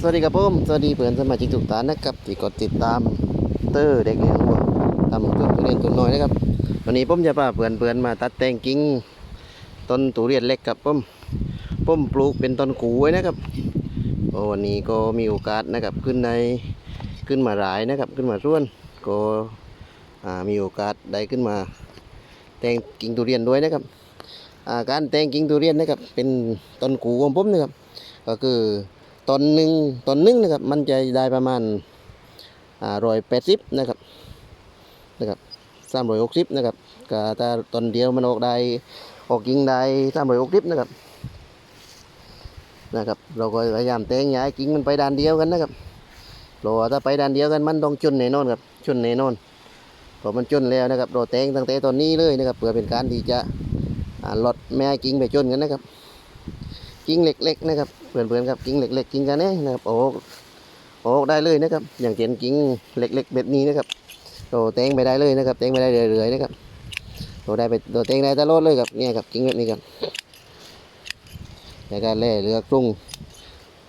สวัสดีครับผมสวัสดีเพื่อนสมาชิกทุกท่านนะครับที่กดติดตามเตอร์เด็กเลี้ยงวัวทำต้นทุเรียนต้นน้อยนะครับ วันนี้ผมจะพาเพื่อนเพื่อนมาตัดแต่งกิ่งต้นทุเรียนเล็กครับผมผมปลูกเป็นต้นกูไว้นะครับโอวันนี้ก็มีโอกาสนะครับขึ้นในขึ้นมาหลายนะครับ ขึ้นมาร่วนก็มีโอกาสได้ขึ้นมา แต่งกิ่งทุเรียนด้วยนะครับการแต่งกิ่งทุเรียนนะครับเป็นต้นกูของผมนะครับก็คือ ตอนหนึ่งตอนหนึ่งนะครับ มันจะได้ประมาณอ่ารอยแปดสิบนะครับนะครับสามร้อยหกสิบนะครับก็ถ้าตอนเดียวมันออกได้ออกยิงได้สามร้อยหกสิบนะครับนะครับ เราก็พยายามแตงย้ายกิ่งมันไปด้านเดียวกันนะครับเราถ้าไปด้านเดียวกันมันต้องชนแน่นอนครับชนแน่นอนพอมันชนแล้วนะครับเราแตงตั้งแต่ตอนนี้เลยนะครับเพื่อเป็นการที่จะลดแม่ให้กิ่งไปชนกันนะครับ กิ้งเล็กๆนะครับเพื่อนๆครับกิ้งเล็กๆกิ้งกันเองนะครับโอ้โอ้ได้เลยนะครับ อย่างเช่นกิ้งเล็กๆแบบนี้นะครับโตแตงไปได้เลยนะครับแตงไปได้เรื่อยๆนะครับโตได้ไปโตแตงได้ตลอดเลยครับเนี่ยครับกิ้งแบบนี้ครับแล้วก็แล่เลือกรุง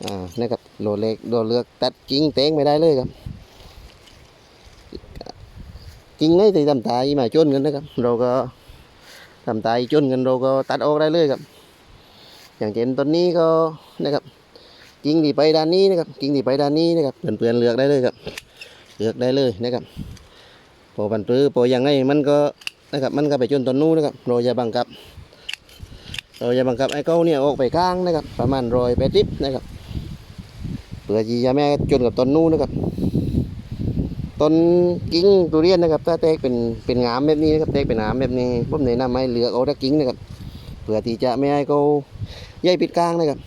อ่านะครับโลเล็กโลเลือกตัดกิ้งแตงไปได้เลยครับกิ้งไงที่ทำตายมาจนกันนะครับ เราก็ทำตายจนกันเราก็ตัดออกได้เลยครับ อย่างเช่นต้นนี้ก็นะครับกิ่งที่ไปด้านนี้นะครับกิ่งที่ไปด้านนี้นะครับเพื่อนเลือกได้เลยครับ เลือกได้เลยนะครับพอปันปื้อพอยังไงมันก็นะครับมันก็ไปจนต้นนู้นนะครับเราจะบังคับเราจะบังคับไอ้เก้าเนี่ยออกไปข้างนะครับ ประมาณรอยแปดสิบนะครับเพื่อที่จะไม่จนกับต้นนู้นนะครับต้นกิ่งตุเรียนนะครับถ้าแตกเป็นเป็นงามแบบนี้นะครับแตกเป็นงามแบบนี้ผมแนะนำให้เลือกเอาแตะกิ่งนะครับเพื่อที่จะไม่ให้เขา ใยปิดกลางนะครับ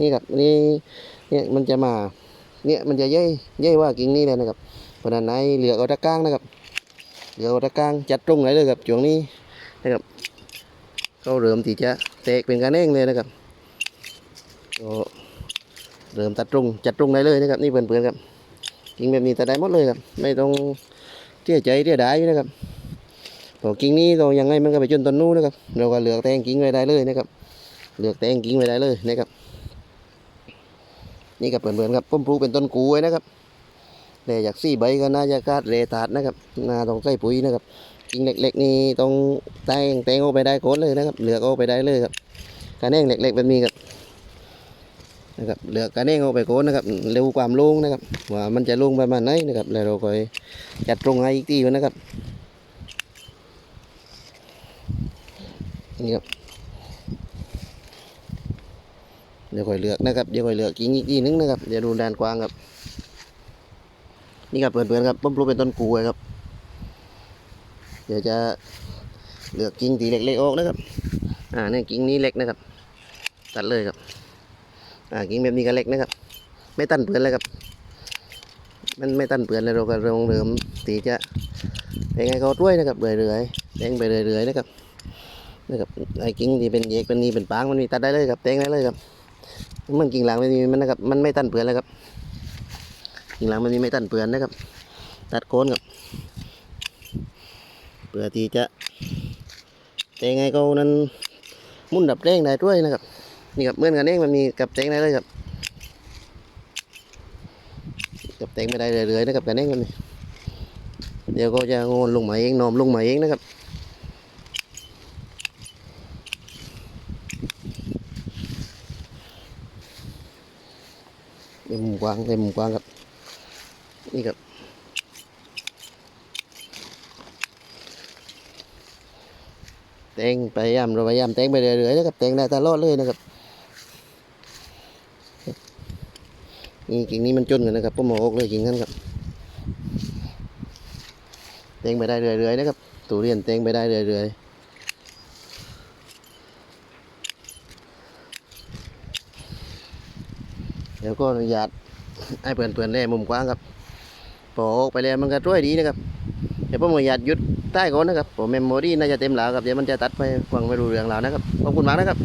นี่ครับนี่เนี่ยมันจะมาเนี่ยมันจะใยใยว่ากิ่งนี้เลยนะครับเพราะนั้นให้เหลือเอาตะกลางนะครับเหลือเอาตะกลางจัดตรงไหนเลยครับช่วงนี้นะครับเขาเริ่มที่จะแตกเป็นกันเองเลยนะครับก็เริ่มตัดตรงจัดตรงไหนเลยนะครับนี่เพื่อนๆครับกิ่งแบบนี้ตัดได้หมดเลยครับ ไม่ต้องเที่ยใจเที่ยดายนะครับพอกิ่งนี้เรายังไงมันก็ไปจนต้นนู้นนะครับ เราก็เหลือแตงกิ่งไว้ได้เลยนะครับ เลือกแต่งกิ่งไว้ได้เลยนะครับ นี่กับเพื่อนๆครับผมปลูเป็นต้นกูไว้นะครับแต่อยากซี่ใบก็น่าจะกาดเรตาดนะครับน่าต้องใส่ปุ๋ยนะครับกิ่งเล็ก ๆ นี่ต้องแต่งแต่งออกไปได้โคนเลยนะครับ เหลือกออกไปได้เลยครับการแน่งเล็กๆแบบนี้ครับนะครับเหลือกการแน่งออกไปโคนนะครับเร็วความลงนะครับว่ามันจะลงประมาณไหนนะครับ แล้วเราก็จัดตรงให้อีกทีนะครับนี่ครับ เดี๋ยวค่อยเลือกนะครับเดี๋ยวค่อยเลือกกิ่งอีกนึงนะครับเดี๋ยวดูด้านกว้างครับ นี่ครับเพื่อนๆครับผมปลูกเป็นต้นกูไว้ครับ เดี๋ยวจะเลือกกิ่งที่เล็กๆออกนะครับ อ่าเนี่ยกิ่งนี้เล็กนะครับ ตัดเลยครับ อ่ากิ่งแบบนี้ก็เล็กนะครับ ไม่ตันเปลือนเลยครับ มันไม่ตันเปลือนเลยเราก็ลงเริ่มตีจะยังไงเขาด้วยนะครับเรื่อยๆแทงไปเรื่อยๆนะครับนะครับไอ้กิ่งที่เป็นเยกเป็นนี้เป็นปางมันมีตัดได้เลยครับแทงได้เลยครับ มันกิ่งหลังมันมีมันนะครับ มันไม่ตันเปลือนเลยครับ กิ่งหลังมันมีไม่ตันเปลือนนะครับ ตัดโคนครับเพื่อที่จะแต่ไงก็นั้นมุ่นดับแรงได้ด้วยนะครับ นี่ครับเมื่อนกันเองมันมีกับแตงได้เลยครับกับแตงไม่ได้เรื่อยๆนะครับกันเองมันเดี๋ยวก็จะงอนลงมาเองนอมลงมาเองนะครับ ในมุมกว้างในมุมกว้างครับ นี่ครับ แตงพยายามเราพยายามแตงไปเรื่อยๆนะครับแตงได้ตลอดเลยนะครับ นี่กิ่งนี้มันจนกันนะครับผมเอาออกเลยกิ่งนั้นครับแตงไปได้เรื่อยๆนะครับตูเรียนแตงไปได้เรื่อยๆ เดี๋ยวก็อนุญาตให้เพื่อนเพื่อนได้มุมกว้างครับพอออกไปแล้วมันก็ช่วยดีนะครับเดี๋ยวผมอนุญาตยุดใต้ก่อนนะครับผมเมมโมรี่น่าจะเต็มแล้วครับเดี๋ยวมันจะตัดไปฟังไม่รู้เรื่องแล้วนะครับขอบคุณมากนะครับ